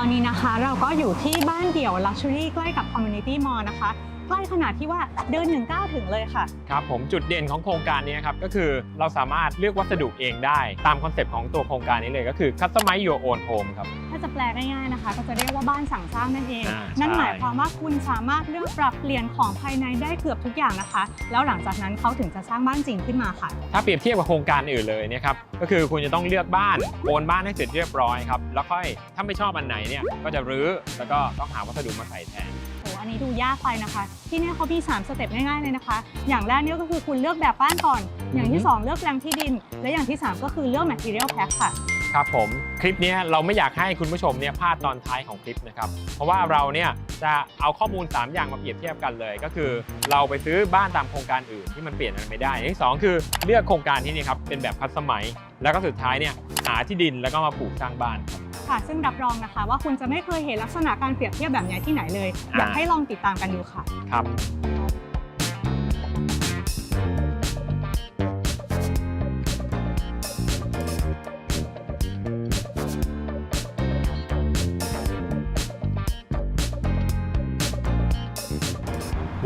ตอนนี้นะคะเราก็อยู่ที่บ้านเดี่ยวลักชัวรี่ใกล้กับคอมมูนิตี้มอลล์นะคะ ใกล้ขนาดที่ว่าเดินหนึ่งก้าวถึงเลยค่ะ ครับผมจุดเด่นของโครงการนี้ครับก็คือเราสามารถเลือกวัสดุเองได้ ตามคอนเซปต์ของตัวโครงการนี้เลยก็คือ customize your own home ครับถ้าจะแปลง่ายๆนะคะ ก็จะเรียกว่าบ้านสั่งสร้างนั่นเองอ่านั่นใช่หมายความว่าคุณสามารถเลือกปรับเปลี่ยนของภายในได้เกือบทุกอย่างนะคะ แล้วหลังจากนั้นเขาถึงจะสร้างบ้านจริงขึ้นมาค่ะ ถ้าเปรียบเทียบกับโครงการอื่นเลยเนี่ยครับก็คือคุณจะต้องเลือกบ้านโอนบ้านให้เสร็จเรียบร้อยครับแล้วค่อยถ้าไม่ชอบอันไหนเนี่ยก็จะรื้อแล้วก็ต้องหาวัสดุมาใส่แทนโอ้อันนี้ดูยากไปนะคะ ที่เนี่ยเขามี 3 สเต็ปง่ายๆเลยนะคะ อย่างแรกเนี่ยก็คือคุณเลือกแบบบ้านก่อน อย่างที่ 2 เลือกแปลงที่ดิน และอย่างที่ 3 ก็คือเลือก material pack ค่ะ ครับผมคลิปเนี้ยเราไม่อยากให้คุณผู้ชมเนี่ยพลาดตอนท้ายของคลิปนะครับ เพราะว่าเราเนี่ยจะเอาข้อมูล 3 อย่างมาเปรียบเทียบกันเลย ก็คือ เราไปซื้อบ้านตามโครงการอื่นที่มันเปลี่ยนอะไรไม่ได้อย่างที่สองคือเลือกโครงการที่นี่ครับเป็นแบบพัฒสมัย แล้วก็สุดท้ายเนี่ยหาที่ดินแล้วก็มาปลูกสร้างบ้านครับ ค่ะ ซึ่งรับรองนะคะ ว่าคุณจะไม่เคยเห็นลักษณะการเปรียบเทียบแบบนี้ที่ไหนเลย อยากอ่าให้ลองติดตามกันดูค่ะ ครับ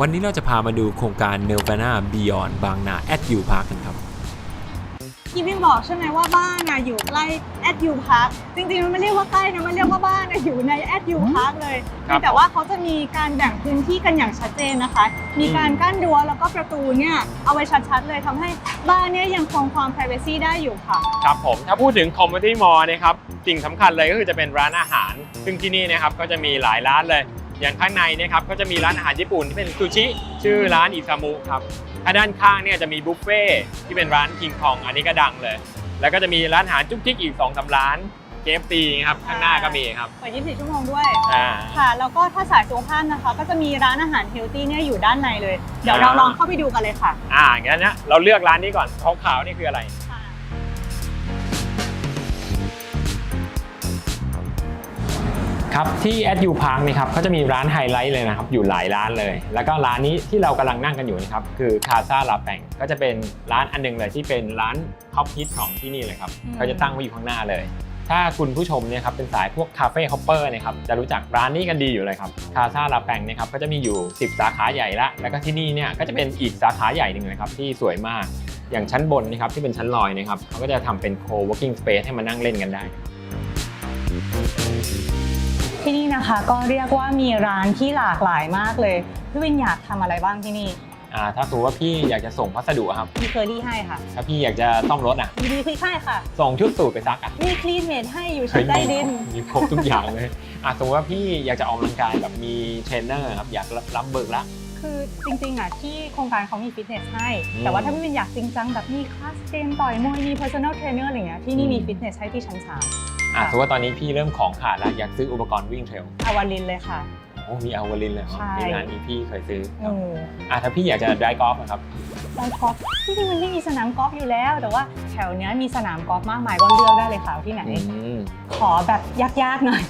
วันนี้เราจะพามาดูโครงการ n i r v a n a Beyond บางนา at U Park กันครับ พี่วิ่งบอกใช่ไหมว่าบ้านนะอยู่ใกล้แอดยูพาร์คจริงๆมันไม่เรียกว่าใกล้นะมันเรียกว่าบ้านนะอยู่ในแอดยูพาร์คเลย ครับ แต่ว่าเขาจะมีการแบ่งพื้นที่กันอย่างชัดเจนนะคะ มีการกั้นรั้วแล้วก็ประตูเนี่ยเอาไว้ชัดๆเลยทำให้บ้านเนี่ยยังคงความ privacy ได้อยู่ค่ะ ครับผมถ้าพูดถึง community mall นะครับสิ่งสำคัญเลยก็คือจะเป็นร้านอาหาร ซึ่งที่นี่นะครับก็จะมีหลายร้านเลย อย่างข้างในเนะครับก็จะมีร้านอาหารญี่ปุ่นที่เป็นซูชิชื่อร้านอิซามุครับ ถ้าด้านข้างเนี่ยจะมีบุฟเฟ่ที่เป็นร้านคิงคองอันนี้ก็ดังเลย แล้วก็จะมีร้านอาหารจุ๊กจิ๊กอีก2องสามร้านเคฟซีครับข้างหน้าก็มีครับเปิด 24 ชั่วโมงด้วยอ่า ค่ะ แล้วก็ถ้าสายสุขภาพนะคะ ก็จะมีร้านอาหารเฮลตี้เนี่ยอยู่ด้านในเลย เดี๋ยวเราลองเข้าไปดูกันเลยค่ะ อ่างั้นนะเราเลือกร้านนี้ก่อนขาวๆนี่คืออะไร ครับที่ at u park นี่ครับเขาจะมีร้านไฮไลท์เลยนะครับอยู่หลายร้านเลย แล้วก็ร้านนี้ที่เรากำลังนั่งกันอยู่นะครับคือคาซาลาแปงก็จะเป็นร้านอันหนึงเลยที่เป็นร้านท็อปฮิตของที่นี่เลยครับอืมเขาจะตั้งไว้อยู่ข้างหน้าเลย ถ้าคุณผู้ชมเนี่ยครับเป็นสายพวกคาเฟ่ฮอปเปอร์นะครับจะรู้จักร้านนี้กันดีอยู่เลยครับคาซาลาแปงเนี่ยครับก็จะมีอยู่ 10 สาขาใหญ่ละแล้วก็ที่นี่เนี่ยก็จะเป็นอีกสาขาใหญ่หนึ่งเลยครับที่สวยมากอย่างชั้นบนนะครับที่เป็นชั้นลอยนะครับเขาก็จะทำเป็น co-working space ให้มานั่งเล่นกันได้ ที่นี่นะคะก็เรียกว่ามีร้านที่หลากหลายมากเลยพี่วินอยากทำอะไรบ้างที่นี่อ่าถ้าสมมติว่าพี่อยากจะส่งพัสดุอะครับ มีเคอรี่ให้ค่ะถ้าพี่อยากจะซ่อมรถอะ มีดีคลิกให้ค่ะ ส่งชุดสูตรไปซักอะมีคลีนเมดให้อยู่ชั้นใต้ดิน มีครบทุกอย่างเลยอะสมมติว่าพี่อยากจะออกกำลังกายแบบมีเทรนเนอร์ครับอยากรับเบิกละ คือจริงๆอะที่โครงการเขามีฟิตเนสให้ อืม แต่ว่าถ้าพี่วินอยากจริงจังแบบมีคลาสเกมต่อยมวยมี personal trainer อะไรเงี้ยที่นี่มีอืมฟิตเนสให้ที่ชั้น อะสมมติว่าตอนนี้พี่เริ่มของขาดแล้วอยากซื้ออุปกรณ์วิ่งเทรล3อาวาลินเลยค่ะ โอ้มีอาวาลินเลยเหรอใช่ที่งานนี้พี่เคยซื้อเอออะถ้าพี่อยากจะได้กอล์ฟอะครับไดกอล์ฟที่จริงมันไม่มีสนามกอล์ฟอยู่แล้ว แต่ว่าแถวเนี้ยมีสนามกอล์ฟมากมายก็เลือกได้เลยค่ะว่าที่ไหน อืมขอแบบยากๆหน่อย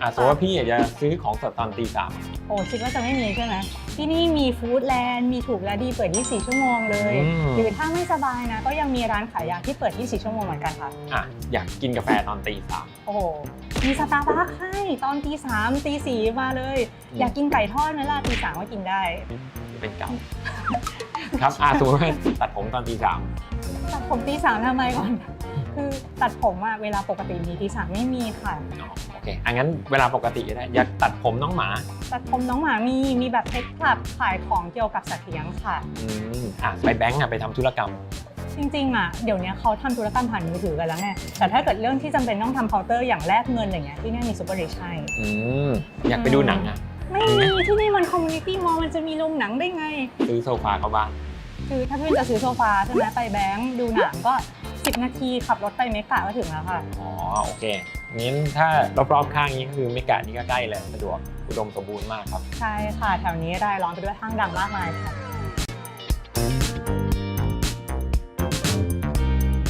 อะสมมติว่าพี่อยากจะซื้อของสดตอนตีสาม โอ้คิดว่าจะไม่มีใช่ไหมที่นี่มีฟู้ดแลนด์มีถูกและดีเปิด 24 ชั่วโมงเลยหรือถ้าไม่สบายนะ ก็ยังมีร้านขายยาที่เปิด 24 ชั่วโมงเหมือนกันค่ะ อะอยากกินกาแฟตอนตีสามโอ้โห มีสตาร์บัคให้ตอนตีสามตีสี่มาเลยอืมอยากกินไก่ทอดไหมล่ะตีสามก็กินได้ เป็นเก่า ครับอะสมมติว่าตัดผมตอนตีสามตัดผมตีสามทำไมก่อน คือตัดผมอะเวลาปกติมีตีสามไม่มีค่ะอ๋อโอเคอังั้นเวลาปกติก็ได้อยากตัดผมน้องหมา ตัดผมน้องหมามีมีแบบเทคคลับขายของเกี่ยวกับสัตว์เลี้ยงค่ะ อืมอะไปแบงก์อะไปทำธุรกรรม จริงๆอะเดี๋ยวนี้เขาทำธุรกรรมผ่านมือถือกันแล้วไงแต่ถ้าเกิดเรื่องที่จำเป็นต้องทำเคาน์เตอร์อย่างแลกเงินอะไรเงี้ยที่เนี่ยมีซูเปอร์เรชให้ อืมอยากไปดูหนังอะ ไม่มีที่นี่มันคอมมูนิตี้มอลมันจะมีโรงหนังได้ไง ซื้อโซฟาเข้าบ้าน คือถ้าพี่จะซื้อโซฟาใช่ไหมไปแบงค์ดูหนังก็ 10 นาทีขับรถไปเมกะก็ถึงแล้วค่ะ อ๋อโอเคงั้นถ้ารอบๆข้างนี้ก็คือเมกานี่ก็ใกล้เลยสะดวกอุดมสมบูรณ์มากครับ ใช่ค่ะ แถวนี้รายล้อมไปด้วยห้างดังมากมายค่ะ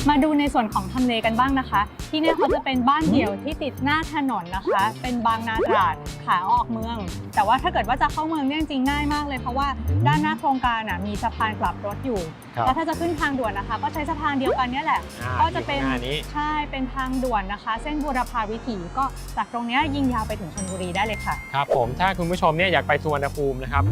มาดูในส่วนของทำเลกันบ้างนะคะ ที่นี่เขาจะเป็นบ้านเดี่ยวที่ติดหน้าถนนนะคะ เป็นบางนาตราดขาออกเมือง แต่ว่าถ้าเกิดว่าจะเข้าเมืองเนี่ยจริงๆง่ายมากเลยเพราะว่าด้านหน้าโครงการมีสะพานกลับรถอยู่แล้วถ้าจะขึ้นทางด่วนนะคะ ก็ใช้สะพานเดียวกันเนี่ยแหละ อ่าก็จะเป็นอยู่ข้างหน้านี้ ใช่เป็นทางด่วนนะคะ เส้นบูรพาวิถีก็จากตรงเนี้ยยิงยาวไปถึงชลบุรีได้เลยค่ะ ครับผมถ้าคุณผู้ชมเนี่ยอยากไปสุวรรณภูมินะครับ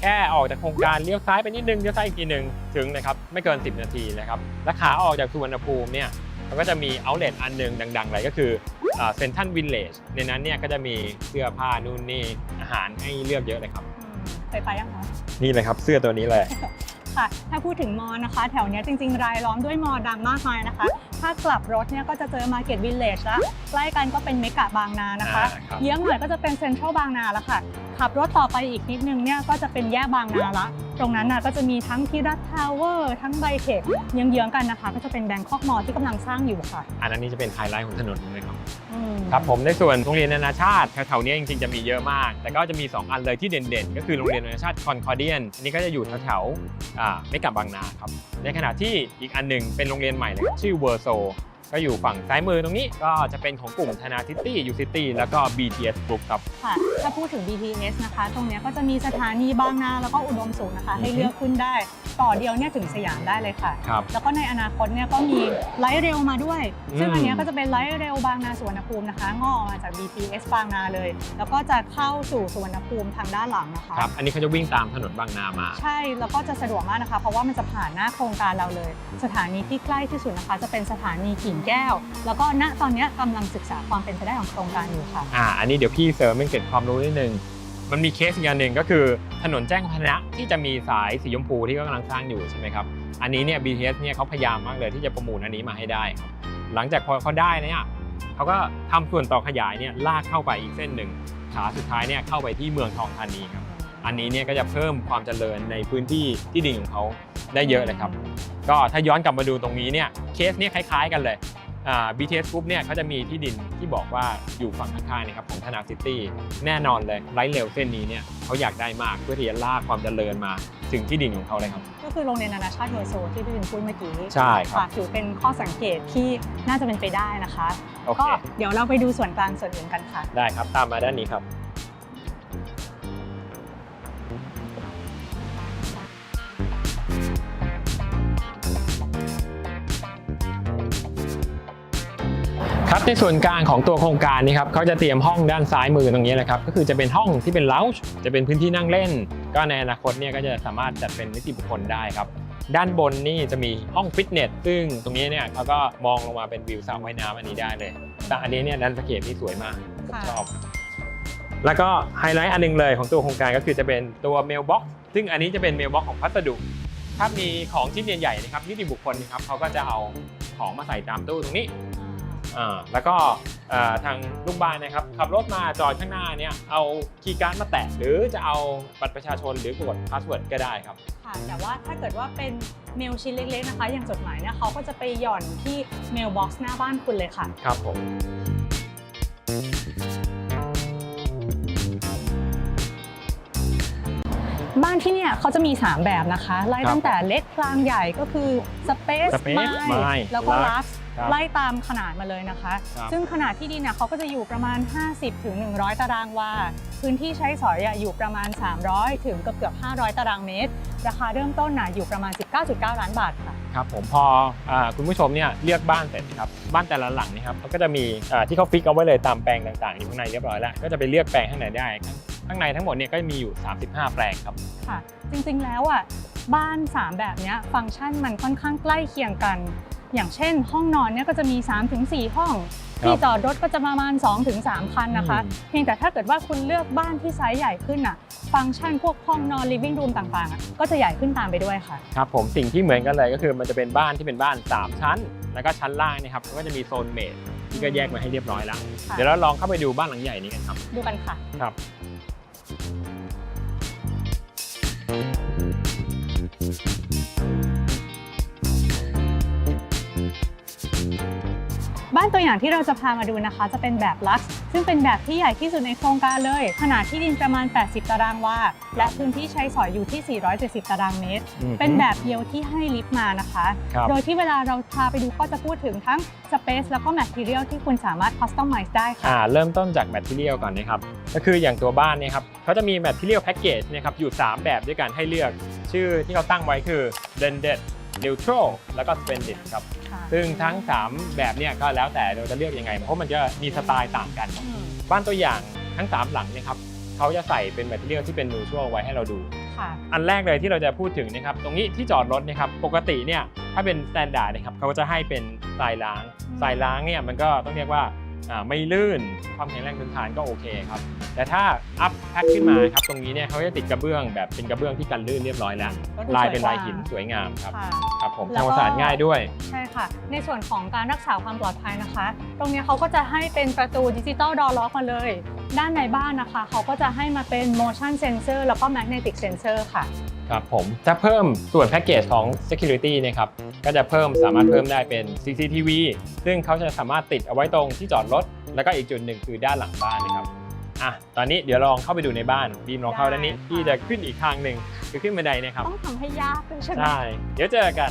แค่ออกจากโครงการเลี้ยวซ้ายไปนิดนึงเลี้ยวซ้ายอีกทีหนึ่งถึงนะครับไม่เกิน 10 นาทีนะครับและขาออกจากสุวรรณภูมิเนี่ยมันก็จะมีเอาท์เล t อันหนึงดังๆเลยก็คือเซนทันวิลเลจในนั้นเนี่ยก็จะมีเสื้อผ้านู่นนี่อาหารให้เลือกเยอะเลยครับ อืมเคยไปยังคะ นี่เลยครับเสื้อตัวนี้เลย ค่ะ ถ้าพูดถึงมอนะคะ แถวเนี้ยจริงๆ รายล้อมด้วยมอดังมากมายนะคะ ถ้ากลับรถเนี่ยก็จะเจอมาร์เก็ตวิลเลจละใกล้กันก็เป็นเมกะบางนานะคะ อ่าครับ เยื้องหน่อยก็จะเป็นเซ็นทรัลบางนาแล้วค่ะ ขับรถต่อไปอีกนิดนึงเนี่ยก็จะเป็นแยกบางนาละ ตรงนั้นน่ะก็จะมีทั้งที่รัฐทาวเวอร์ทั้งไบเทคเยื้องๆกันนะคะ ก็จะเป็นแบงคอกมอที่กำลังสร้างอยู่ค่ะ อันนั้นนี่จะเป็นไฮไลท์ของถนนเลยครับ อืม ครับผมในส่วนโรงเรียนนานาชาติแถวๆนี้จริงๆจะมีเยอะมาก แต่ก็จะมี 2 อันเลยที่เด่นๆ ก็คือโรงเรียนนานาชาติคอนคอร์เดียนอันนี้ก็จะอยู่แถวๆไม่กับบางนาครับในขณะที่อีกอันหนึ่งเป็นโรงเรียนใหม่เลยชื่อเวอร์โซ ก็อยู่ฝั่งซ้ายมือตรงนี้ก็จะเป็นของกลุ่มธนาทิตี้ยูซิตี้แล้วก็ BTS Group ครับ ค่ะ ถ้าพูดถึง BTS นะคะ ตรงเนี้ยก็จะมีสถานีบางนาแล้วก็อุดมสุขนะคะ ให้อือฮึเลือกขึ้นได้ ต่อเดียวเนี่ยถึงสยามได้เลยค่ะ ครับ แล้วก็ในอนาคตเนี่ยก็มีไลท์เร็วมาด้วยอืมซึ่งอันเนี้ยก็จะเป็นไลท์เร็วบางนาสุวรรณภูมินะคะงอกออกมาจาก BTS บางนาเลย แล้วก็จะเข้าสู่สุวรรณภูมิทางด้านหลังนะคะ ครับ อันนี้เขาจะวิ่งตามถนนบางนามา ใช่ แล้วก็จะสะดวกมากนะคะ เพราะว่ามันจะผ่านหน้าโครงการเราเลย สถานีที่ใกล้ที่สุดนะคะ จะเป็นสถานีกิ่งแก้ว แล้วก็ณตอนนี้กำลังศึกษาความเป็นไปได้ของโครงการอยู่ค่ะ อ่าอันนี้เดี๋ยวพี่เสริมเป็นเกร็ดความรู้นิดนึง มันมีเคสอีกอย่างหนึ่งก็คือถนนแจ้งวัฒนะที่จะมีสายสีชมพูที่ก็กำลังสร้างอยู่ใช่ไหมครับ อันนี้เนี่ย BTS เนี่ยเขาพยายามมากเลยที่จะประมูลอันนี้มาให้ได้ครับหลังจากพอเขาได้เนี่ยเขาก็ทำส่วนต่อขยายเนี่ยลากเข้าไปอีกเส้นหนึ่งขาสุดท้ายเนี่ยเข้าไปที่เมืองทองธานีครับอันนี้เนี่ยก็จะเพิ่มความเจริญในพื้นที่ที่ดินของเขาได้เยอะเลยครับ ก็ถ้าย้อนกลับมาดูตรงนี้เนี่ยเคสเนี่ยคล้ายๆกันเลยอ่า BTS Group เนี่ยเขาจะมีที่ดินที่บอกว่าอยู่ฝั่งข้างๆนะครับของธนาซิตี้แน่นอนเลยไลท์เร็วเส้นนี้เนี่ยเขาอยากได้มากเพื่อที่จะลากความเจริญมา ถึงที่ดินของเขาเลยครับ ก็คือโรงเรียนนานาชาติเวอร์โซที่พี่บินพูดเมื่อกี้ใช่ครับค่ะถือเป็นข้อสังเกตที่น่าจะเป็นไปได้นะคะโอเคก็เดี๋ยวเราไปดูส่วนกลางส่วนอื่นกันค่ะ ได้ครับตามมาด้านนี้ครับ ครับในส่วนกลางของตัวโครงการนี้ครับเขาจะเตรียมห้องด้านซ้ายมือตรงนี้เลยครับก็คือจะเป็นห้องที่เป็นเลาจ์จะเป็นพื้นที่นั่งเล่น ก็ในอนาคตเนี่ยก็จะสามารถจัดเป็นนิติบุคคลได้ครับด้านบนนี่จะมีห้องฟิตเนส ซึ่งตรงนี้เนี่ยเขาก็มองลงมาเป็นวิวสระว่ายน้ำอันนี้ได้เลยแต่อันนี้เนี่ยด้านสเกตที่สวยมากผมค่ะชอบ แล้วก็ไฮไลท์อันหนึงเลยของตัวโครงการก็คือจะเป็นตัวเมลบ็อกซ์ซึ่งอันนี้จะเป็นเมลบ็อกซ์ของพัสดุ ถ้ามีของชิ้นใหญ่ๆนะครับนิติบุคคลนะครับเขาก็จะเอาของมาใส่ตามตู้ตรงนี้อ่า แล้วก็เอ่อทางลูกบ้านนะครับขับรถมาจอดข้างหน้าเนี่ยเอาคีย์การ์ดมาแตะหรือจะเอาบัตรประชาชนหรือกดพาสเวิร์ดก็ได้ครับค่ะแต่ว่าถ้าเกิดว่าเป็นเมลชิ้นเล็กๆนะคะ อย่างจดหมายเนี่ยเขาก็จะไปหย่อนที่เมลบ็อกซ์หน้าบ้านคุณเลยค่ะ ครับผมบ้านที่เนี่ยเขาจะมี 3 แบบนะคะ ไล่ตั้งแต่เล็กกลางใหญ่ก็คือ Space Space ไม้ไม้แล้วก็ Lux Lux ครับ ไล่ตามขนาดมาเลยนะคะครับซึ่งขนาดที่ดินเนี่ยเขาก็จะอยู่ประมาณ 50ถึง100 ตารางวา พื้นที่ใช้สอยอะอยู่ประมาณ 300 ถึงเกือบเกือบๆ500 ตารางเมตร ราคาเริ่มต้นน่ะอยู่ประมาณ 19.9 ล้านบาทค่ะครับผมพออาคุณผู้ชมเนี่ยเลือกบ้านเสร็จนะครับบ้านแต่ละหลังเนะครับเขาก็จะมีอ่าที่เขาฟิกเอาไว้เลยตามแปลงต่างๆอยู่ข้างในเรียบร้อยแล้วก็จะไปเลือกแปลงข้างในได้ครับข้างในทั้งหมดเนี่ยก็มีอยู่ 35 แปลงครับค่ะจริงๆแล้วอะบ้าน 3 แบบเนี้ยฟังก์ชันมันค่อนข้างใกล้เคียงกัน อย่างเช่น ห้องนอนเนี่ยก็จะมี 3-4 ห้องครับที่จอดรถก็จะประมาณ 2-3 คันนะคะอืมเพียงแต่ถ้าเกิดว่าคุณเลือกบ้านที่ไซส์ใหญ่ขึ้นอะฟังก์ชันพวกห้องนอน living room ต่างๆอะก็จะใหญ่ขึ้นตามไปด้วยค่ะ ครับผมสิ่งที่เหมือนกันเลยก็คือมันจะเป็นบ้านที่เป็นบ้าน 3 ชั้น แล้วก็ชั้นล่างเนะครับก็จะมีโซนเมดที่ก็แยกมาให้เรียบร้อยแล้วค่ะเดี๋ยวเราลองเข้าไปดูบ้านหลังใหญ่นี้กันครับ ดูกันค่ะครับ ตัวอย่างที่เราจะพามาดูนะคะ จะเป็นแบบลักซ์ซึ่งเป็นแบบที่ใหญ่ที่สุดในโครงการเลย ขนาดที่ดินประมาณ 80 ตารางวา และพื้นที่ใช้สอยอยู่ที่ 470 ตารางเมตร เป็นแบบเดียวที่ให้ลิฟต์มานะคะครับโดยที่เวลาเราพาไปดูก็จะพูดถึงทั้ง Space แล้วก็ Material ที่คุณสามารถ Customize ได้ค่ะอ่าเริ่มต้นจากแมทเทียลก่อนนะครับก็คืออย่างตัวบ้านเนี่ยครับเขาจะมีแมทเทียลแพ็กเกจเนี่ยครับอยู่ 3 แบบด้วยกันให้เลือก ชื่อที่เขาตั้งไว้คือ blended neutral แล้วก็ splendid ครับค่ะ ซึ่งทั้ง 3 แบบเนี่ยก็แล้วแต่เราจะเลือกยังไง เพราะมันจะมีสไตล์ต่างกันอืมบ้านตัวอย่างทั้ง 3 หลังเนะครับเขาจะใส่เป็นแมทเทียลที่เป็น neutral ไว้ให้เราดูค่ะอันแรกเลยที่เราจะพูดถึงนะครับ ตรงนี้ที่จอดรถนะครับปกติเนี่ยถ้าเป็น s t ต n d า r d นะครับเขาก็จะให้เป็นทรายล้างอืมทรายล้างเนี่ยมันก็ต้องเรียกว่าอ่า ไม่ลื่น ความแข็งแรงทนทานก็โอเคครับ แต่ถ้าอัพแพ็คขึ้นมาครับ ตรงนี้เนี่ยเขาจะติดกระเบื้องแบบเป็นกระเบื้องที่กันลื่นเรียบร้อยแล้วก็ดูลายสวเป็นกว่ลายหินสวยงามครับค่ะครับผมแล้วทำก็ความสะอาดง่ายด้วย ใช่ค่ะ ในส่วนของการรักษาความปลอดภัยนะคะ ตรงเนี้ยเขาก็จะให้เป็นประตูดิจิตอลดอ r ล็อกมาเลย ด้านในบ้านนะคะ เขาก็จะให้มาเป็น motion sensor แล้วก็ magnetic sensor ค่ะ ครับผมจะเพิ่มส่วนแพ็กเกจของ security เนะครับก็จะเพิ่มสามารถเพิ่มได้เป็น CCTV ซึ่งเขาจะสามารถติดเอาไว้ตรงที่จอดรถ แล้วก็อีกจุดหนึ่งคือด้านหลังบ้านนะครับอะตอนนี้เดี๋ยวลองเข้าไปดูในบ้านบีมลองเข้าด้านนี้ได้ค่ะที่จะขึ้นอีกทางหนึ่งคือขึ้นบันไดนะครับต้องทำให้ยากด้วยใช่ไหมใช่เดี๋ยวเจอกัน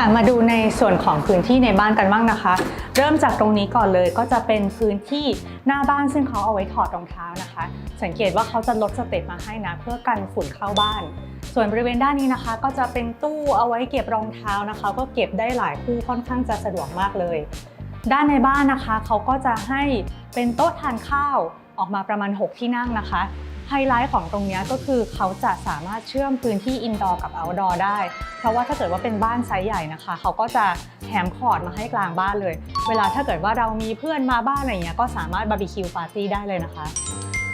ค่ะมาดูในส่วนของพื้นที่ในบ้านกันบ้างนะคะ เริ่มจากตรงนี้ก่อนเลยก็จะเป็นพื้นที่หน้าบ้านซึ่งเขาเอาไว้ถอดรองเท้านะคะ สังเกตว่าเขาจะลดสเต็ปมาให้นะเพื่อกันฝุ่นเข้าบ้าน ส่วนบริเวณด้านนี้นะคะ ก็จะเป็นตู้เอาไว้เก็บรองเท้านะคะ ก็เก็บได้หลายคู่ค่อนข้างจะสะดวกมากเลย ด้านในบ้านนะคะเขาก็จะให้เป็นโต๊ะทานข้าวออกมาประมาณ 6 ที่นั่งนะคะ ไฮไลท์ของตรงนี้ก็คือเขาจะสามารถเชื่อมพื้นที่อินดอร์กับเอาท์ดอร์ได้ เพราะว่าถ้าเกิดว่าเป็นบ้านไซส์ใหญ่นะคะ เขาก็จะแถมคอร์ดมาให้กลางบ้านเลย เวลาถ้าเกิดว่าเรามีเพื่อนมาบ้านอะไรเงี้ยก็สามารถบาร์บีคิวปาร์ตี้ได้เลยนะคะ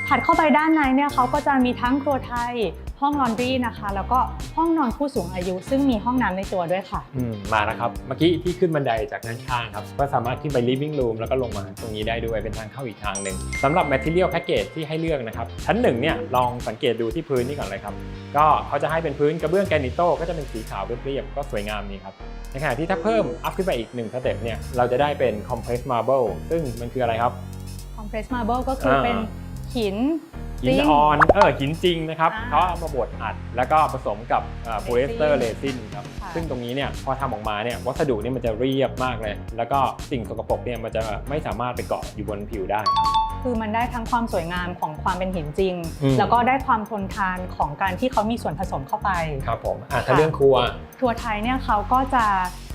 ถัดเข้าไปด้านในเนี่ยเขาก็จะมีทั้งครัวไทย ห้องลอนดรีนะคะ แล้วก็ห้องนอนผู้สูงอายุ ซึ่งมีห้องน้ำในตัวด้วยค่ะ อืมมาแล้วครับ เมื่อกี้ที่ขึ้นบันไดจากด้านข้างครับ ก็สามารถขึ้นไป living room แล้วก็ลงมาตรงนี้ได้ด้วยเป็นทางเข้าอีกทางหนึ่งสำหรับ material package ที่ให้เลือกนะครับ ชั้นหนึ่งเนี่ยลองสังเกตดูที่พื้นนี่ก่อนเลยครับ ก็เขาจะให้เป็นพื้นกระเบื้องแกรนิโต้ก็จะเป็นสีขาวเรียบๆก็สวยงามนี่ครับในขณะที่ถ้าเพิ่มอัพขึ้นไปอีกหนึ่งสเต็ปเนี่ยเราจะได้เป็น compressed marble ซึ่งมันคืออะไรครับ Compressed Marble ก็คือเป็น หิน หินจริงอ่อนเออหินจริงนะครับอ่าเขาเอามาบดอัด แล้วก็ผสมกับโพลีเอสเตอร์เรซินครับค่ะ ซึ่งตรงนี้เนี่ยพอทำออกมาเนี่ยวัสดุเนี่ยมันจะเรียบมากเลย แล้วก็สิ่งสกปรกเนี่ยมันจะไม่สามารถไปเกาะอยู่บนผิวได้ครับคือมันได้ทั้งความสวยงามของความเป็นหินจริง อืม แล้วก็ได้ความทนทานของการที่เขามีส่วนผสมเข้าไป ครับผมอะถ้าค่ะเรื่องครัว ทัวร์ไทยเนี่ยเขาก็จะ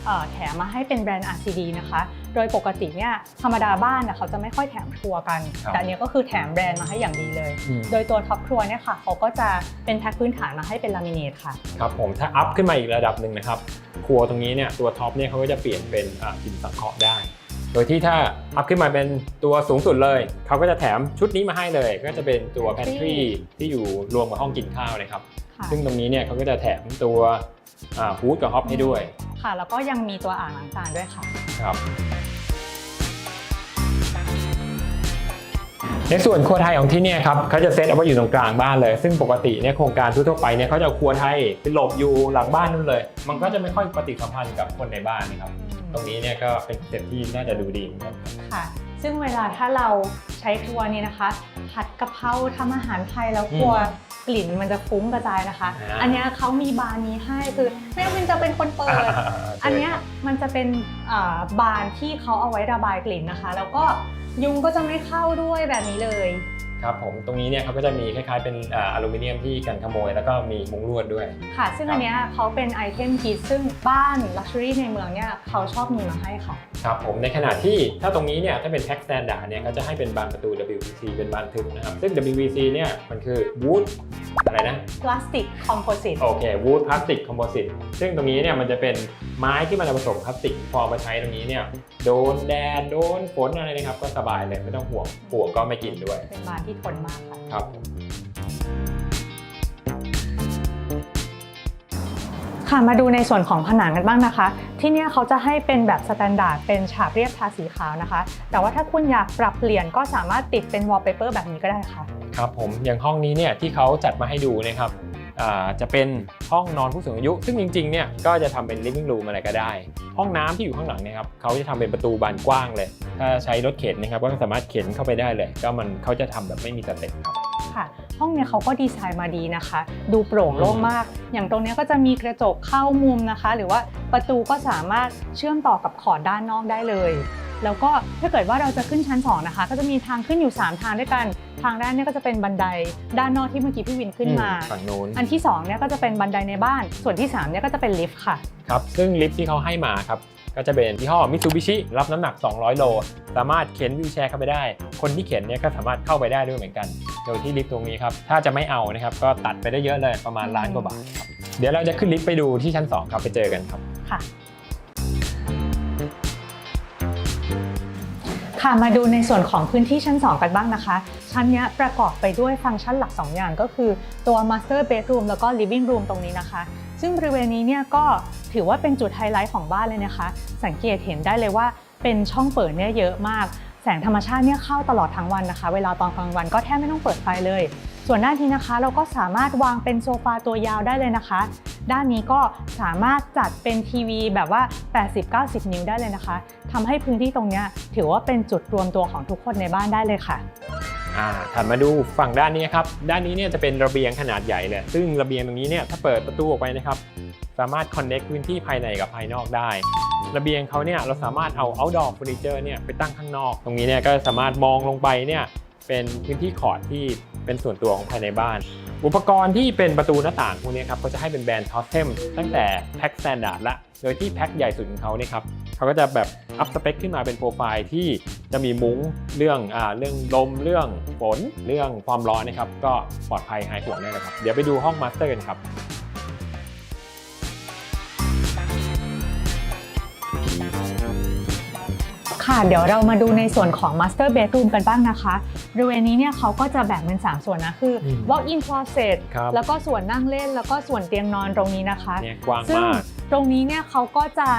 เอ่อแถมมาให้เป็นแบรนด์ RCD นะคะ โดยปกติเนี่ยธรรมดาบ้านน่ะเขาจะไม่ค่อยแถมครัวกัน ครับแต่อันเนี้ยก็คือแถมแบรนด์มาให้อย่างดีเลย อืม โดยตัวท็อปครัวเนี่ยค่ะเขาก็จะเป็นแพ็คพื้นฐานมาให้เป็นลามิเนตค่ะ ครับผมถ้าอัพขึ้นมาอีกระดับหนึ่งนะครับ ครัวตรงนี้เนี่ยตัวท็อปเนี่ยเขาก็จะเปลี่ยนเป็นอ่าหินสังเคราะห์ได้ โดยที่ถ้าอัพขึ้นมาเป็นตัวสูงสุดเลยเขาก็จะแถมชุดนี้มาให้เลย ก็จะเป็นตัว pantry ที่อยู่รวมกับห้องกินข้าวนะครับ ค่ะ ซึ่งตรงนี้เนี่ยเขาก็จะแถมตัวฮูดกับฮอปให้ด้วย ค่ะ แล้วก็ยังมีตัวอ่างล้างจานด้วยค่ะ ครับ ในส่วนครัวไทยของที่เนี่ยครับเขาจะเซตเอาไว้อยู่ตรงกลางบ้านเลย ซึ่งปกติเนี่ยโครงการทั่วๆไปเนี่ยเขาจะเอาครัวไทยไปหลบอยู่หลังบ้านนู่นเลย มันก็จะไม่ค่อยปฏิสัมพันธ์กับคนในบ้านนะครับ ตรงนี้เนี่ยก็เป็นสเต็ปที่น่าจะดูดีเหมือนกันครับ ค่ะ ซึ่งเวลาถ้าเราใช้ครัวนี้นะคะผัดกะเพราทำอาหารไทยแล้วครัว กลิ่นมันจะฟุ้งกระจายนะคะอ่าอันเนี้ยเขามีบานนี้ให้คือแม่วินจะเป็นคนเปิด อันเนี้ยมันจะเป็นอ่าบานที่เขาเอาไว้ระบายกลิ่นนะคะ แล้วก็ยุงก็จะไม่เข้าด้วยแบบนี้เลย ครับผมตรงนี้เนี่ยเขาก็จะมีคล้ายๆเป็นอ่าอลูมิเนียมที่กันขโมย แล้วก็มีมุ้งลวดด้วย ค่ะ ซึ่งอันเนี้ยเขาเป็นไอเทมคิดซึ่งบ้านลักชัวรี่ในเมืองเนี่ยเขาชอบมีมาให้ค่ะครับผมในขณะที่ถ้าตรงนี้เนี่ยถ้าเป็น tax standard เนี่ยเขาจะให้เป็นบานประตู WVC เป็นบานทึบนะครับ ซึ่ง WVC เนี่ยมันคือ wood อะไรนะพลาสติกคอมโพสิตโอเค wood plastic composite ซึ่งตรงนี้เนี่ยมันจะเป็น ไม้ที่มันจะผสมพลาสติกพอมาใช้ตรงนี้เนี่ยโดนแดดโดนฝนอะไรนะครับ ก็สบายเลยไม่ต้องห่วงปลวกก็ไม่กินด้วย เป็นบานที่ทนมากค่ะครับ ค่ะมาดูในส่วนของผนังกันบ้างนะคะ ที่เนี่ยเขาจะให้เป็นแบบสแตนดาร์ดเป็นฉาบเรียบทาสีขาวนะคะ แต่ว่าถ้าคุณอยากปรับเปลี่ยนก็สามารถติดเป็นวอลเปเปอร์แบบนี้ก็ได้ค่ะ ครับผมอย่างห้องนี้เนี่ยที่เขาจัดมาให้ดูนะครับอ่า จะเป็นห้องนอนผู้สูงอายุ ซึ่งจริงๆเนี่ยก็จะทำเป็น living room อะไรก็ได้ ห้องน้ำที่อยู่ข้างหลังเนะครับเขาจะทำเป็นประตูบานกว้างเลย ถ้าใช้รถเข็นนะครับก็สามารถเข็นเข้าไปได้เลย ก็มันเขาจะทำแบบไม่มีสเต็ปครับค่ะ ห้องเนี่ยเขาก็ดีไซน์มาดีนะคะ ดูโปร่งโล่งมาก อย่างตรงนี้ก็จะมีกระจกเข้ามุมนะคะ หรือว่าประตูก็สามารถเชื่อมต่อกับขอดด้านนอกได้เลย แล้วก็ถ้าเกิดว่าเราจะขึ้นชั้น 2 นะคะ ก็จะมีทางขึ้นอยู่ 3 ทางด้วยกัน ทางแรกเนี่ยก็จะเป็นบันไดด้านนอกที่เมื่อกี้พี่วินขึ้นมา ฝั่งนู้นอันที่2เนี่ยก็จะเป็นบันไดในบ้าน ส่วนที่3เนี่ยก็จะเป็นลิฟต์ค่ะ ครับ ซึ่งลิฟต์ที่เขาให้มาครับ ก็จะเป็นยี่ห้อมิ t ซูบิชิรับน้ำหนัก 200 โล สามารถเข็นวิวแชร์เข้าไปได้ คนที่เข็นเนี่ยก็สามารถเข้าไปได้ด้วยเหมือนกัน โดยที่ลิฟต์ตรงนี้ครับ ถ้าจะไม่เอานะครับ ก็ตัดไปได้เยอะเลยประมาณล้านกว่าบาทครับ เดี๋ยวเราจะขึ้นลิฟต์ไปดูที่ชั้น 2 ครับ ไปเจอกันครับ ค่ะ ค่ะมาดูในส่วนของพื้นที่ชั้น 2 กันบ้างนะคะ ชั้นนี้ประกอบไปด้วยฟังก์ชันหลัก 2 อย่างก็คือตัว Master Bedroom แล้วก็ Living Room ตรงนี้นะคะ ซึ่งบริเวณนี้เนี่ยก็ถือว่าเป็นจุดไฮไลท์ของบ้านเลยนะคะ สังเกตเห็นได้เลยว่าเป็นช่องเปิดเนี่ยเยอะมาก แสงธรรมชาติเนี่ยเข้าตลอดทั้งวันนะคะ เวลาตอนกลางวันก็แทบไม่ต้องเปิดไฟเลย ส่วนด้านนี้นะคะเราก็สามารถวางเป็นโซฟาตัวยาวได้เลยนะคะ ด้านนี้ก็สามารถจัดเป็นทีวีแบบว่า 80-90 นิ้วได้เลยนะคะทำให้พื้นที่ตรงนี้ถือว่าเป็นจุดรวมตัวของทุกคนในบ้านได้เลยค่ะอ่าถัดมาดูฝั่งด้านนี้ครับ ด้านนี้เนี่ยจะเป็นระเบียงขนาดใหญ่เลย ซึ่งระเบียงตรงนี้เนี่ยถ้าเปิดประตูออกไปนะครับ สามารถ connect พื้นที่ภายในกับภายนอกได้ ระเบียงเขาเนี่ยเราสามารถเอา outdoor furniture เนี่ยไปตั้งข้างนอก ตรงนี้เนี่ยก็สามารถมองลงไปเนี่ยเป็นพื้นที่คอร์ดที่ เป็นส่วนตัวของภายในบ้าน อุปกรณ์ที่เป็นประตูหน้าต่างพวกนี้ครับก็จะให้เป็นแบรนด์ทอสเทมตั้งแต่แพ็คสแตนดาร์ดละ โดยที่แพ็คใหญ่สุดของเขาเนี่ยครับเขาก็จะแบบอัพสเปคขึ้นมาเป็นโปรไฟล์ที่จะมีมุ้งเรื่องอ่าเรื่องลมเรื่องฝนเรื่องความร้อนนะครับก็ปลอดภัยหายห่วงได้เลยครับเดี๋ยวไปดูห้องมาสเตอร์กันครับ ค่ะ เดี๋ยวเรามาดูในส่วนของ Master Bedroom กันบ้างนะคะบริเวณนี้เนี่ยเขาก็จะแบ่งเป็น 3 ส่วนนะ คืออม Walk-in closet ครับแล้วก็ส่วนนั่งเล่น แล้วก็ส่วนเตียงนอนตรงนี้นะคะเนี่ยกว้างซึ่งมากตรงนี้เนี่ยเขาก็จะ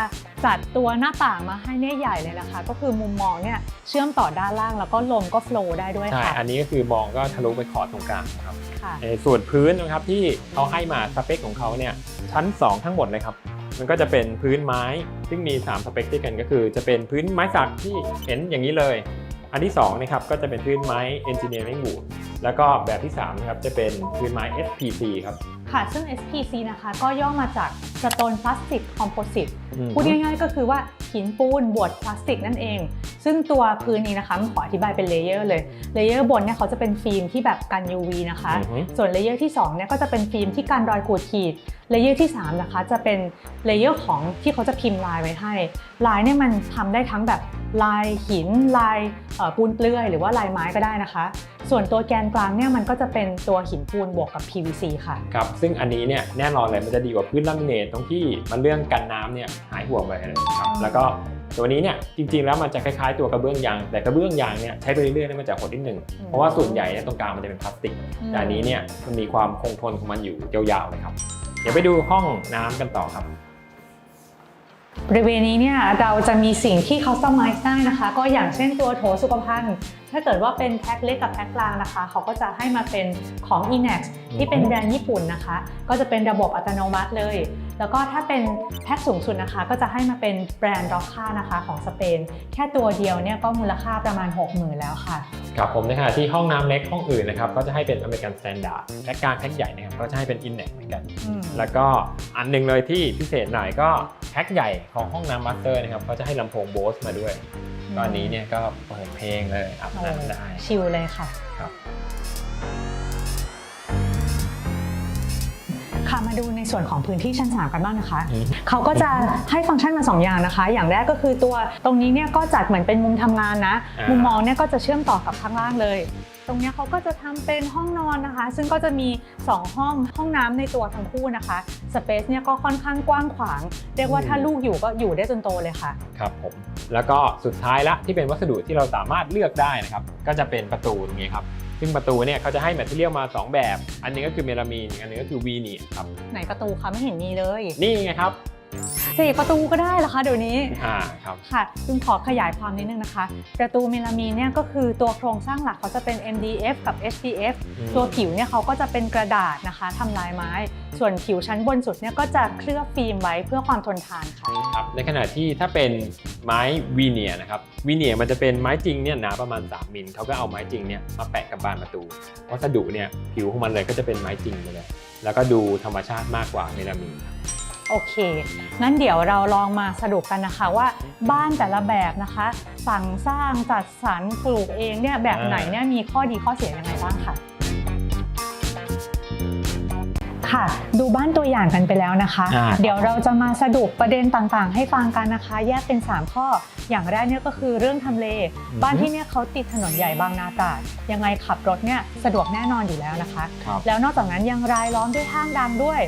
จัดตัวหน้าต่างมาให้เนี่ยใหญ่เลยนะคะ ก็คือมุมมองเนี่ยเชื่อมต่อด้านล่างแล้วก็ลมก็โฟลว์ได้ด้วยใช่ค่ะ อันนี้ก็คือมองก็ทะลุไปขอดตรงกลางนะครับ ค่ะส่วนพื้นนะครับที่เขาให้มาสเปคของเขาเนี่ยชั้น 2 ทั้งหมดเลยครับ มันก็จะเป็นพื้นไม้ ซึ่งมี 3 สเปคด้วยกันก็คือ จะเป็นพื้นไม้สักที่เห็นอย่างนี้เลย อันที่2นะครับก็จะเป็นพื้นไม้ engineering wood แล้วก็แบบที่3นะครับจะเป็นพื้นไม้ SPC ครับ ค่ะซึ่ง SPC นะคะก็ย่อมาจาก Stone Plastic Composite อืมพูดง่ายๆก็คือว่าหินปูนบดพลาสติกนั่นเอง ซึ่งตัวพื้นนี้นะคะมันขออธิบายเป็นเลเยอร์เลยเลเยอร์บนเนี่ยเขาจะเป็นฟิล์มที่แบบกัน UV นะคะอือฮึส่วนเลเยอร์ที่2เนี่ยก็จะเป็นฟิล์มที่กันรอยขูดขีด เลเยอร์ที่3นะคะจะเป็นเลเยอร์ของที่เขาจะพิมพ์ลายไว้ให้ ลายเนี่ยมันทำได้ทั้งแบบลายหิน ลายเอ่อปูนเปลื่อย หรือว่าลายไม้ก็ได้นะคะ ส่วนตัวแกนกลางเนี่ยมันก็จะเป็นตัวหินปูนบวกกับ PVC ค่ะ ครับ ซึ่งอันนี้เนี่ยแน่นอนเลยมันจะดีกว่าพื้นลามิเนตตรงที่มันเรื่องกันน้ำเนี่ยหายห่วงไปเลยครับอืมแล้วก็ตัวนี้เนี่ยจริงๆแล้วมันจะคล้ายๆตัวกระเบื้องยาง แต่กระเบื้องยางเนี่ยใช้ไปเรื่อยๆเนี่ยมันจะหดนิดหนึ่งเพราะว่าส่วนใหญ่เนี่ยตรงกลางมันจะเป็นพลาสติกแต่อันนี้เนี่ยมันมีความคงทนของมันอยู่ยาวๆเลยครับ เดี๋ยวไปดูห้องน้ำกันต่อครับบริเวณนี้เนี่ยเราจะมีสิ่งที่คัสตอมไมซ์ได้นะคะ ก็อย่างเช่นตัวโถสุขภัณฑ์ถ้าเกิดว่าเป็นแพ็คเล็กกับแพ็คกลางนะคะ เขาก็จะให้มาเป็นของ Inex ที่เป็นแบรนด์ญี่ปุ่นนะคะ ก็จะเป็นระบบอัตโนมัติเลย แล้วก็ถ้าเป็นแพ็คสูงสุดนะคะ ก็จะให้มาเป็นแบรนด์ร็อกค่านะคะของสเปน แค่ตัวเดียวเนี่ยก็มูลค่าประมาณ 60,000 แล้วค่ะครับผมในขณะที่ห้องน้ำเล็กห้องอื่นนะครับก็จะให้เป็นอเมริกันสแตนดาร์ดแพ็กกลางแพ็กใหญ่นะครับก็จะให้เป็นอินเน็กเหมือนกันอืมแล้วก็อันหนึงเลยที่พิเศษหน่อยก็แพ็กใหญ่ของห้องน้ำมาสเตอร์นะครับก็จะให้ลำโพงโบสมาด้วยก็อันนี้เนี่ยก็เปิดเพลงเลยอาบโอ้น้ำได้ชิลเลยค่ะครับ ค่ะมาดูในส่วนของพื้นที่ชั้น 3 กันบ้างนะคะอืมเขาก็จะให้ฟังก์ชันมา 2 อย่างนะคะ อย่างแรกก็คือตัวตรงนี้เนี่ยก็จัดเหมือนเป็นมุมทำงานนะอ่ามุมุมมองเนี่ยก็จะเชื่อมต่อกับข้างล่างเลย ตรงเนี้ยเขาก็จะทำเป็นห้องนอนนะคะ ซึ่งก็จะมี 2 ห้องห้องน้ำในตัวทั้งคู่นะคะสเปซเนี่ยก็ค่อนข้างกว้างขวาง เรียกว่าถ้าลูกอยู่ก็อยู่ได้จนโตเลยค่ะ ครับผม แล้วก็สุดท้ายละที่เป็นวัสดุที่เราสามารถเลือกได้นะครับ ก็จะเป็นประตูตรงนี้ครับ ซึ่งประตูเนี่ยเขาจะให้แมทเทียลมา 2 แบบ อันหนึงก็คือเมลามีนอีกอันหนึงก็คือวีเนียครับ ไหนประตูคะไม่เห็นมีเลย นี่ไงครับเสกประตูก็ได้เหรอคะเดี๋ยวนี้อ่าครับค่ะซึ่งขอขยายความนิดนึงนะคะ ประตูเมลามีนเนี่ยก็คือตัวโครงสร้างหลักเขาจะเป็น MDF กับ HDF อืมตัวผิวเนี่ยเขาก็จะเป็นกระดาษนะคะทำลายไม้ ส่วนผิวชั้นบนสุดเนี่ยก็จะเคลือบฟิล์มไว้เพื่อความทนทานค่ะครับในขณะที่ถ้าเป็นไม้วีเนียนะครับวีเนียมันจะเป็นไม้จริงเนี่ยหนาประมาณ 3 มิลเขาก็เอาไม้จริงเนี่ยมาแปะกับบานประตูวัสดุเนี่ยผิวของมันเลยก็จะเป็นไม้จริงไปเลยแล้วก็ดูธรรมชาติมากกว่าเมลามีนครับ โอเค งั้นเดี๋ยวเราลองมาสรุปกันนะคะว่าบ้านแต่ละแบบนะคะ สั่งสร้างจัดสรรปลูกเองเนี่ยแบบไหนเนี่ยมีข้อดีข้อเสียยังไงบ้างค่ะ ค่ะ ดูบ้านตัวอย่างกันไปแล้วนะคะ อ่า เดี๋ยวเราจะมาสรุปประเด็นต่างๆ ให้ฟังกันนะคะ แยกเป็น 3 ข้อ อย่างแรกเนี่ยก็คือเรื่องทำเล บ้านที่เนี่ยเขาติดถนนใหญ่บางนาตราดยังไงขับรถเนี่ยสะดวกแน่นอนอยู่แล้วนะคะ ครับ แล้วนอกจากนั้นยังรายล้อมด้วยห้างดังด้วย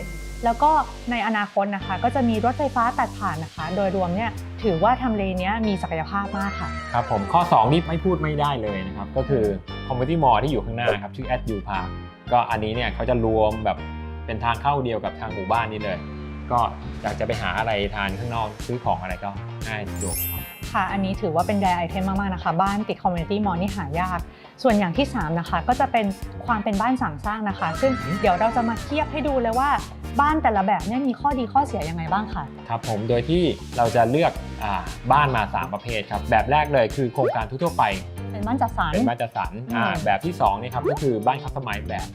แล้วก็ในอนาคตนะคะ ก็จะมีรถไฟฟ้าตัดผ่านนะคะ โดยรวมเนี่ยถือว่าทำเลเนี้ยมีศักยภาพมากค่ะ ครับผมข้อ 2 นี่ไม่พูดไม่ได้เลยนะครับ ก็คือ Community Mall ที่อยู่ข้างหน้าครับชื่อ at u Park ก็อันนี้เนี่ยเขาจะรวมแบบเป็นทางเข้าเดียวกับทางหมู่บ้านนี้เลย ก็อยากจะไปหาอะไรทานข้างนอกซื้อของอะไรก็ง่ายสะดวกครับค่ะอันนี้ถือว่าเป็นแดร์ไอเทมมากๆนะคะ บ้านติดคอมมูนิตี้มอลนี่หายาก ส่วนอย่างที่ 3 นะคะ ก็จะเป็นความเป็นบ้านสั่งสร้างนะคะ ซึ่งเดี๋ยวเราจะมาเทียบให้ดูเลยว่า บ้านแต่ละแบบเนี่ยมีข้อดีข้อเสียยังไงบ้างค่ะครับผมโดยที่เราจะเลือกอาบ้านมา 3 ประเภทครับแบบแรกเลยคือโครงการทั่วๆไป เป็นบ้านจัดสรรเป็นบ้านจัดสรรอ่าอืมแบบที่2นี่ครับก็คือบ้านคัสตอมไมซ์แบบ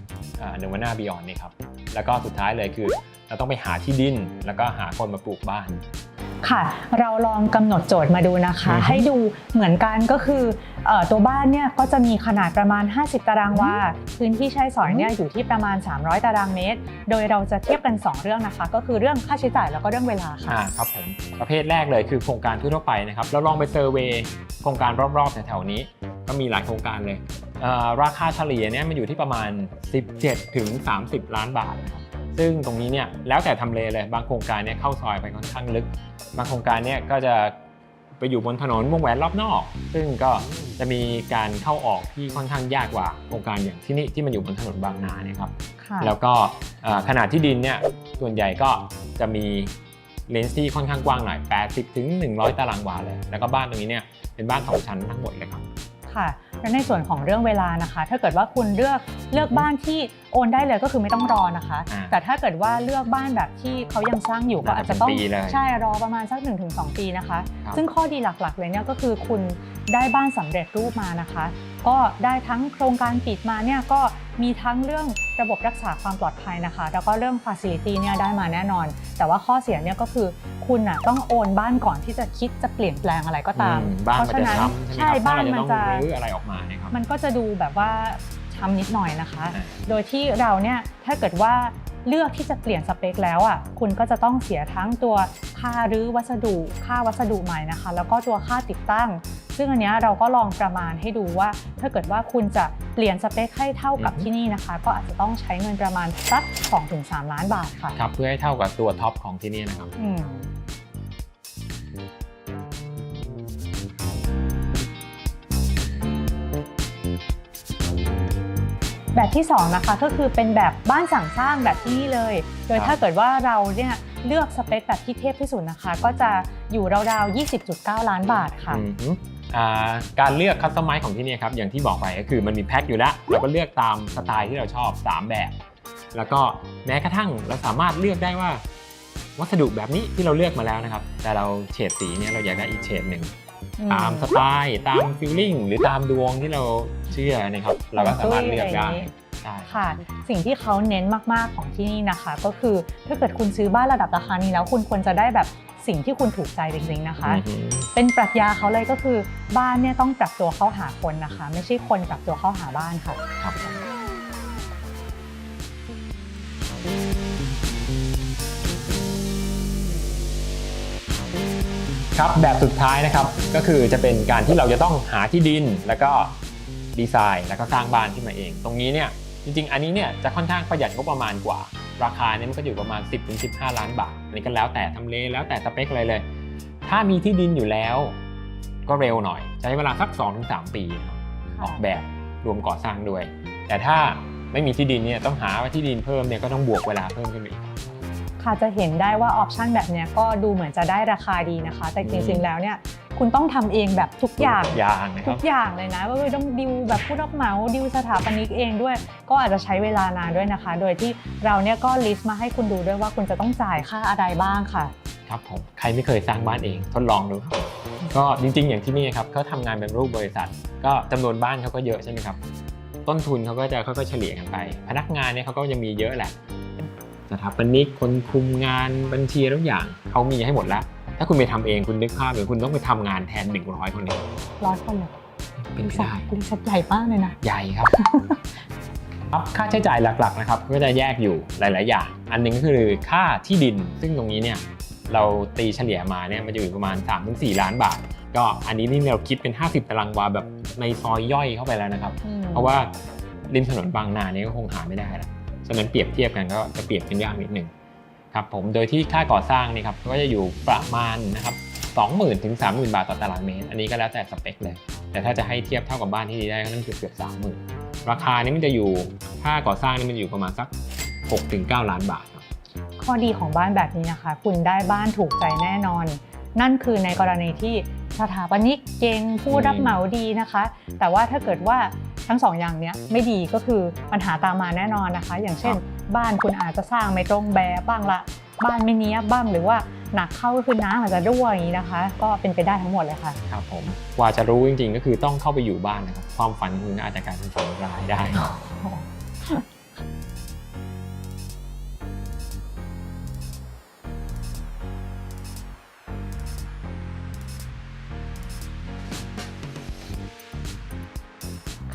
เนวาน่าบิออนนี่ครับแล้วก็สุดท้ายเลยคือเราต้องไปหาที่ดิน แล้วก็หาคนมาปลูกบ้าน ค่ะ เราลองกำหนดโจทย์มาดูนะคะอือฮึให้ดูเหมือนกันก็คือเอ่อตัวบ้านเนี่ยก็จะมีขนาดประมาณ 50 ตารางวา พื้นที่ใช้สอยเนี่ยอยู่ที่ประมาณ 300 ตารางเมตร โดยเราจะเทียบกัน 2 เรื่องนะคะ ก็คือเรื่องค่าใช้จ่ายแล้วก็เรื่องเวลาค่ะอ่าครับผมประเภทแรกเลยคือโครงการทั่วๆไปนะครับเราลองไปเซอร์เวย์โครงการรอบๆแถวๆนี้ ก็มีหลายโครงการเลยเอ่อราคาเฉลี่ยเนี่ยมันอยู่ที่ประมาณ 17ถึง30 ล้านบาทนะครับ ซึ่งตรงนี้เนี่ยแล้วแต่ทำเลเลยบางโครงการเนี่ยเข้าซอยไปค่อนข้างลึก บางโครงการเนี่ยก็จะไปอยู่บนถนนวงแหวนรอบนอก ซึ่งก็จะมีการเข้าออกที่ค่อนข้างยากกว่าโครงการอย่างที่นี่ที่มันอยู่บนถนนบางนาเนี่ยครับค่ะแล้วก็เอ่อขนาดที่ดินเนี่ยส่วนใหญ่ก็จะมีเลนส์ที่ค่อนข้างกว้างหน่อย 80ถึง100 ตารางวาเลย แล้วก็บ้านตรงนี้เนี่ยเป็นบ้านสองชั้นทั้งหมดเลยครับ ค่ะ และในส่วนของเรื่องเวลานะคะ ถ้าเกิดว่าคุณเลือกเลือกบ้านที่โอนได้เลยก็คือไม่ต้องรอนะคะ อ่าแต่ถ้าเกิดว่าเลือกบ้านแบบที่เขายังสร้างอยู่ก็น่าจะอาจจะต้องเป็นปีเลยใช่รอประมาณสัก 1-2 ปีนะคะ ครับ ซึ่งข้อดีหลักๆเลยเนี่ยก็คือคุณได้บ้านสำเร็จรูปมานะคะ ก็ได้ทั้งโครงการปิดมาเนี่ยก็มีทั้งเรื่องระบบรักษาความปลอดภัยนะคะ แล้วก็เรื่อง Facility เนี่ยได้มาแน่นอน แต่ว่าข้อเสียเนี่ยก็คือ คุณน่ะต้องโอนบ้านก่อนที่จะคิดจะเปลี่ยนแปลงอะไรก็ตามอืมบ้านเพมันราะฉะจะนั้นช้ำใช่ไหมใช่ครับบ้านถ้มันเราจะจะต้องรื้ออะไรออกมาเนี่ยครับ มันก็จะดูแบบว่าช้ำนิดหน่อยนะคะ อ่า โดยที่เราเนี่ยถ้าเกิดว่าเลือกที่จะเปลี่ยนสเปคแล้วอะ คุณก็จะต้องเสียทั้งตัวค่ารื้อวัสดุ ค่าวัสดุใหม่นะคะ แล้วก็ตัวค่าติดตั้ง ซึ่งอันเนี้ยเราก็ลองประมาณให้ดูว่า ถ้าเกิดว่าคุณจะเปลี่ยนสเปคให้เท่ากับอือฮึที่นี่นะคะ ก็อาจจะต้องใช้เงินประมาณสัก2-3 ล้านบาทค่ะ ครับเพื่อให้เท่ากับตัวท็อปของที่นี่นะครับ อืม แบบที่2นะคะก็คือเป็นแบบบ้านสั่งสร้างแบบที่นี่เลย โดยครับถ้าเกิดว่าเราเนี่ยเลือกสเปคแบบที่เทพที่สุดนะคะ ก็จะอยู่ราวๆ20.9 ล้านบาทค่ะอืมฮึอ่าการเลือกคัสตอมไมซ์ของที่นี่ครับอย่างที่บอกไปก็คือมันมีแพ็คอยู่แล้วเราก็เลือกตามสไตล์ที่เราชอบ 3 แบบ แล้วก็แม้กระทั่งเราสามารถเลือกได้ว่า วัสดุแบบนี้ที่เราเลือกมาแล้วนะครับ แต่เราเฉดสีเนี่ยเราอยากได้อีกเฉดหนึ่ง ตามสไตล์ตามฟิลลิ่งหรือตามดวงที่เราเชื่อนะครับ เราก็สามารถเลือกได้ใช่ค่ะ สิ่งที่เขาเน้นมาก ๆ ของที่นี่นะคะ ก็คือถ้าเกิดคุณซื้อบ้านระดับราคานี้แล้วคุณควรจะได้แบบสิ่งที่คุณถูกใจจริง ๆ นะคะอือหือเป็นปรัชญาเขาเลยก็คือบ้านเนี่ยต้องปรับตัวเข้าหาคนนะคะ ไม่ใช่คนปรับตัวเข้าหาบ้านค่ะ ครับครับแบบสุดท้ายนะครับก็คือจะเป็นการที่เราจะต้องหาที่ดินแล้วก็ดีไซน์แล้วก็สร้างบ้านขึ้นมาเอง ตรงนี้เนี่ยจริงๆ อันนี้เนี่ยจะค่อนข้างประหยัดงบประมาณกว่า ราคาเนี่ยมันก็อยู่ประมาณ 10-15 ล้านบาทอันนี้ก็แล้วแต่ทำเลแล้วแต่สเปคอะไรเลย ถ้ามีที่ดินอยู่แล้วก็เร็วหน่อย ใช้เวลาสัก 2-3 ปีครับออกแบบรวมก่อสร้างด้วย แต่ถ้าไม่มีที่ดินเนี่ยต้องหาว่าที่ดินเพิ่มเนี่ยก็ต้องบวกเวลาเพิ่มขึ้นไปอีก ค่ะจะเห็นได้ว่าออปชันแบบเนี้ยก็ดูเหมือนจะได้ราคาดีนะคะ แต่จริงๆแล้วเนี่ยคุณต้องทำเองแบบทุกอย่างอย่างนะคทุรับกอย่างเลยนะว่าต้องดิวแบบผู้รับเหมาดิวสถาปนิกเองด้วย ก็อาจจะใช้เวลานานด้วยนะคะ โดยที่เราเนี่ยก็ลิสต์มาให้คุณดูด้วยว่าคุณจะต้องจ่ายค่าอะไรบ้างค่ะ ครับผมใครไม่เคยสร้างบ้านเองทดลองดูครับก็จริง ๆ อย่างที่นี่ครับเขาทำงานเป็นรูปบริษัท ก็จำนวนบ้านเขาก็เยอะใช่ไหมครับ ต้นทุนเขาก็จะค่อยๆเฉลี่ยกันไป พนักงานเนี่ยเขาก็ยังมีเยอะแหละ สถาปนิกคนคุมงานบัญชีทุกอย่างเขามีให้หมดแล้ว ถ้าคุณไปทำเองคุณนึกภาพหรือคุณต้องไปทำงานแทน100คนเองร้อยคนเลยเป็นไปได้บริษัทใหญ่มากเลยนะ ใหญ่ครับครับค่าใช้จ่ายหลักๆนะครับก็จะแยกอยู่หลาย ๆ อย่าง อันหนึงก็คือค่าที่ดิน ซึ่งตรงนี้เนี่ยเราตีเฉลี่ยมาเนี่ยมันจะอยู่ประมาณ 3-4 ล้านบาท ก็อันนี้นี่เราคิดเป็น 50 ตารางวาแบบในซอยย่อยเข้าไปแล้วนะครับ เพราะว่าริมถนนบางนาเนี่ยก็คงหาไม่ได้แล้ว ฉะนั้นเปรียบเทียบกันก็จะเปรียบกันยากนิดหนึ่งครับผมโดยที่ค่าก่อสร้างนี่ครับก็จะอยู่ประมาณนะครับ20,000ถึง30,000 บาทต่อตารางเมตร อันนี้ก็แล้วแต่สเปคเลย แต่ถ้าจะให้เทียบเท่ากับบ้านที่ดีได้ก็ต้องเกือบเกือบ30,000 ราคานี่มันจะอยู่ค่าก่อสร้างนี่มันอยู่ประมาณสัก6ถึง9ล้านบาทครับข้อดีของบ้านแบบนี้นะคะ คุณได้บ้านถูกใจแน่นอน นั่นคือในกรณีที่สถาปนิกเก่งผู้รับเหมาดีนะคะ แต่ว่าถ้าเกิดว่า ทั้งสองอย่างเนี้ยไม่ดีก็คือปัญหาตามมาแน่นอนนะคะ อย่างเช่น บ้านคุณอาจจะสร้างไม่ตรงแบบบ้างละ บ้านไม่เนี้ยบบ้างหรือว่าหนักเข้าก็คือน้ำอาจจะรั่วอย่างนี้นะคะ ก็เป็นไปได้ทั้งหมดเลยค่ะ ครับผมกว่าจะรู้จริงๆ ก็คือต้องเข้าไปอยู่บ้านนะครับ ความฝันของคุณอาจจะกลายเป็นฝันร้ายได้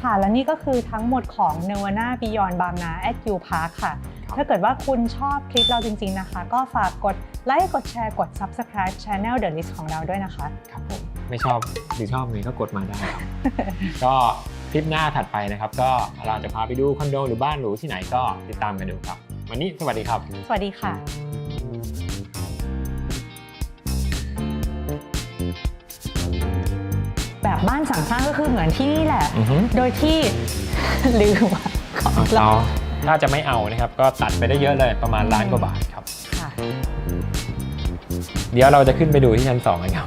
ค่ะ และนี่ก็คือทั้งหมดของ n i r v a n a Beyond บางนา at U Park ค่ะครับถ้าเกิดว่าคุณชอบคลิปเราจริง ๆ นะคะ ก็ฝากกดไลค์กดแชร์กด Subscribe Channel The List ของเราด้วยนะคะ ครับผมไม่ชอบหรือชอบไงก็กดมาได้ครับ ก็คลิปหน้าถัดไปนะครับ ก็เราจะพาไปดูคอนโดหรือบ้านหรูที่ไหนก็ติดตามกันดูครับ วันนี้สวัสดีครับ สวัสดีค่ะ บบบ้านสั่งสร้างก็คือเหมือนที่นี่แหละ อือฮึ โดยที่ ลืมว่าของเราเราถ้าจะไม่เอานะครับ ก็ตัดไปได้เยอะเลยประมาณล้านกว่าบาทครับ ค่ะเดี๋ยวเราจะขึ้นไปดูที่ชั้นสองกันครับ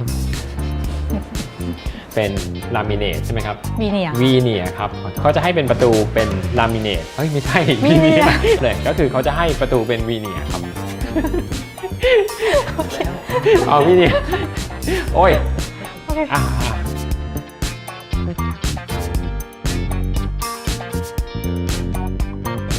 เป็นลามิเนตใช่ไหมครับวีเนียวีเนียครับเขาจะให้เป็นประตูเป็นลามิเนตเฮ้ยไม่ใช่ Veneer เลยก็คือเขาจะให้ประตูเป็นวีเนียครับเอาวีเนียโอ้ยโอเค อะอะ